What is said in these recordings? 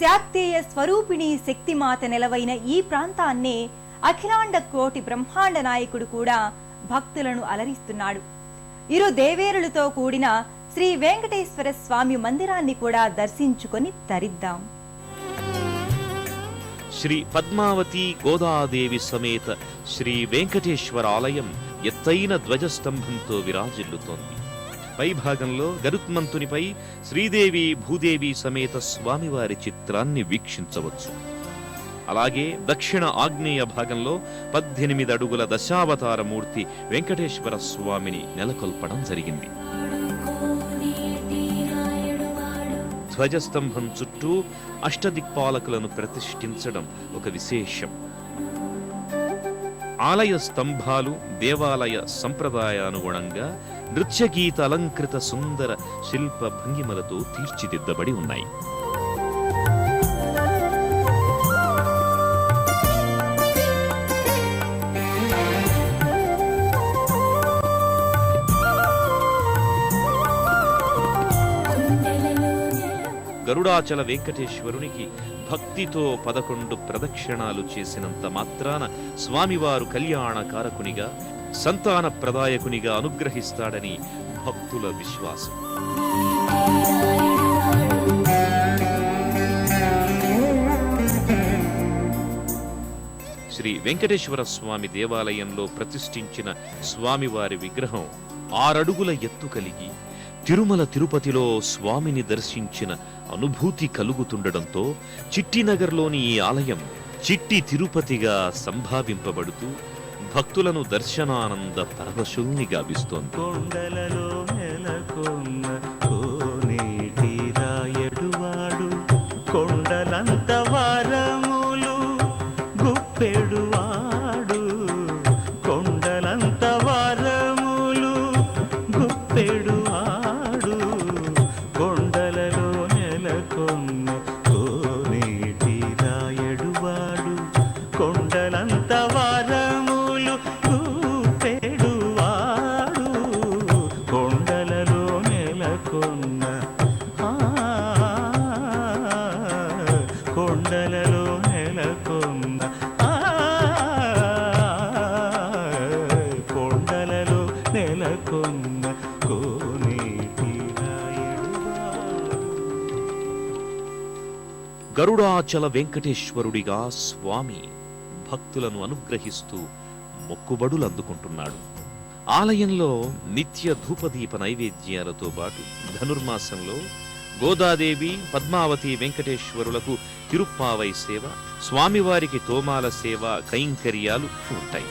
శాక్తేయ స్వరూపిణి శక్తిమాత నెలవైన ఈ ప్రాంతాన్నే అఖిలాండ కోటి బ్రహ్మాండ నాయకుడు కూడా భక్తులను అలరిస్తున్నాడు. ఇరు దేవేరులతో కూడిన శ్రీ వెంకటేశ్వర స్వామి మందిరాన్ని కూడా దర్శించుకొని తరిద్దాం. శ్రీ పద్మావతి గోదాదేవి సమేత శ్రీ వెంకటేశ్వర ఆలయం ఎత్తైన ధ్వజస్తంభంతో విరాజిల్లుతోంది. పై భాగంలో గరుత్మంతునిపై శ్రీదేవి భూదేవి సమేత స్వామివారి చిత్రాన్ని వీక్షించవచ్చు. అలాగే దక్షిణ ఆగ్నేయ భాగంలో పద్దెనిమిది అడుగుల దశావతార మూర్తి వెంకటేశ్వర స్వామిని నెలకొల్పడం జరిగింది. ధ్వజస్తంభం చుట్టూ అష్టదిక్పాలకులను ప్రతిష్ఠించడం ఒక విశేషం. ఆలయ స్తంభాలు దేవాలయ సంప్రదాయానుగుణంగా నృత్యగీత అలంకృత సుందర శిల్ప భంగిమలతో తీర్చిదిద్దబడి ఉన్నాయి. గరుడాచల వెంకటేశ్వరునికి భక్తితో పదకొండు ప్రదక్షిణాలు చేసినంత మాత్రాన స్వామివారు కళ్యాణకారకునిగా సంతాన ప్రదాయకునిగా అనుగ్రహిస్తాడని భక్తుల విశ్వాసం. శ్రీ వెంకటేశ్వర స్వామి దేవాలయంలో ప్రతిష్ఠించిన స్వామివారి విగ్రహం ఆరడుగుల ఎత్తు కలిగి తిరుమల తిరుపతిలో స్వామిని దర్శించిన అనుభూతి కలుగుతుండడంతో చిట్టినగర్లోని ఈ ఆలయం చిట్టి తిరుపతిగా సంభావింపబడుతూ భక్తులను దర్శనానంద పరవశుల్ని గావిస్తోంది కొండలలో కోనేటి కొండలంత వారములు గరుడాచల వెంకటేశ్వరుడిగా స్వామి భక్తులను అనుగ్రహిస్తూ మొక్కుబడులు అందుకుంటున్నాడు. ఆలయంలో నిత్య ధూపదీప నైవేద్యాలతో పాటు ధనుర్మాసంలో గోదాదేవి పద్మావతి వెంకటేశ్వరులకు తిరుప్పావై సేవ స్వామివారికి తోమాల సేవ కైంకర్యాలు ఉంటాయి.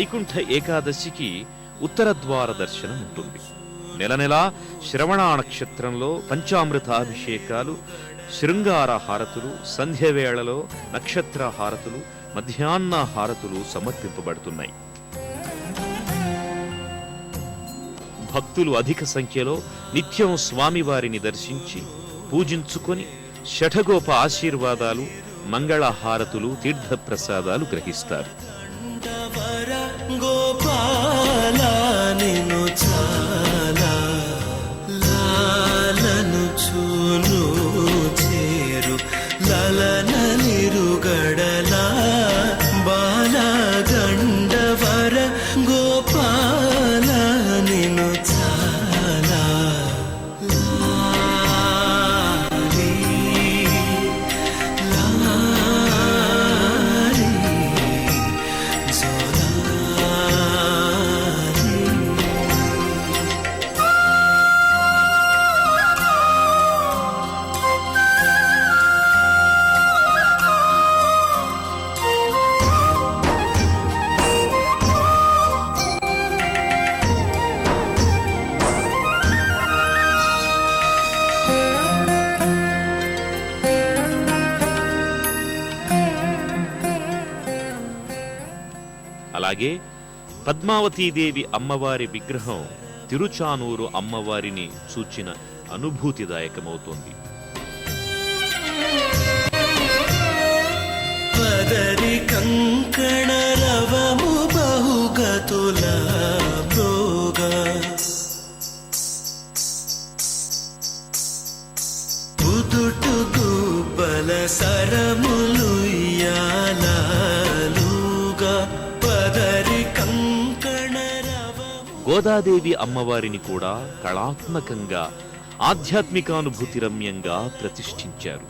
వైకుంఠ ఏకాదశికి ఉత్తర ద్వార దర్శనం ఉంటుంది. నెల నెలా శ్రవణ నక్షత్రంలో పంచామృతాభిషేకాలు శృంగార హారతులు సంధ్య వేళలో నక్షత్ర హారతులు మధ్యాహ్న హారతులు సమర్పింపబడుతున్నాయి. భక్తులు అధిక సంఖ్యలో నిత్యం స్వామివారిని దర్శించి పూజించుకొని షఠగోప ఆశీర్వాదాలు మంగళ హారతులు తీర్థప్రసాదాలు గ్రహిస్తారు. గోపాల నిను చాలా లాలను చూను చేరు. లలన నిరుగడల బాల గండవర అలాగే పద్మావతీదేవి అమ్మవారి విగ్రహం తిరుచానూరు అమ్మవారిని సూచిన అనుభూతిదాయకమవుతోంది. పదరి కంకణ బహుగతుల తుల కుదుటు గుబ్బల గోదాదేవి అమ్మవారిని కూడా కళాత్మకంగా ఆధ్యాత్మికానుభూతి రమ్యంగా ప్రతిష్ఠించారు.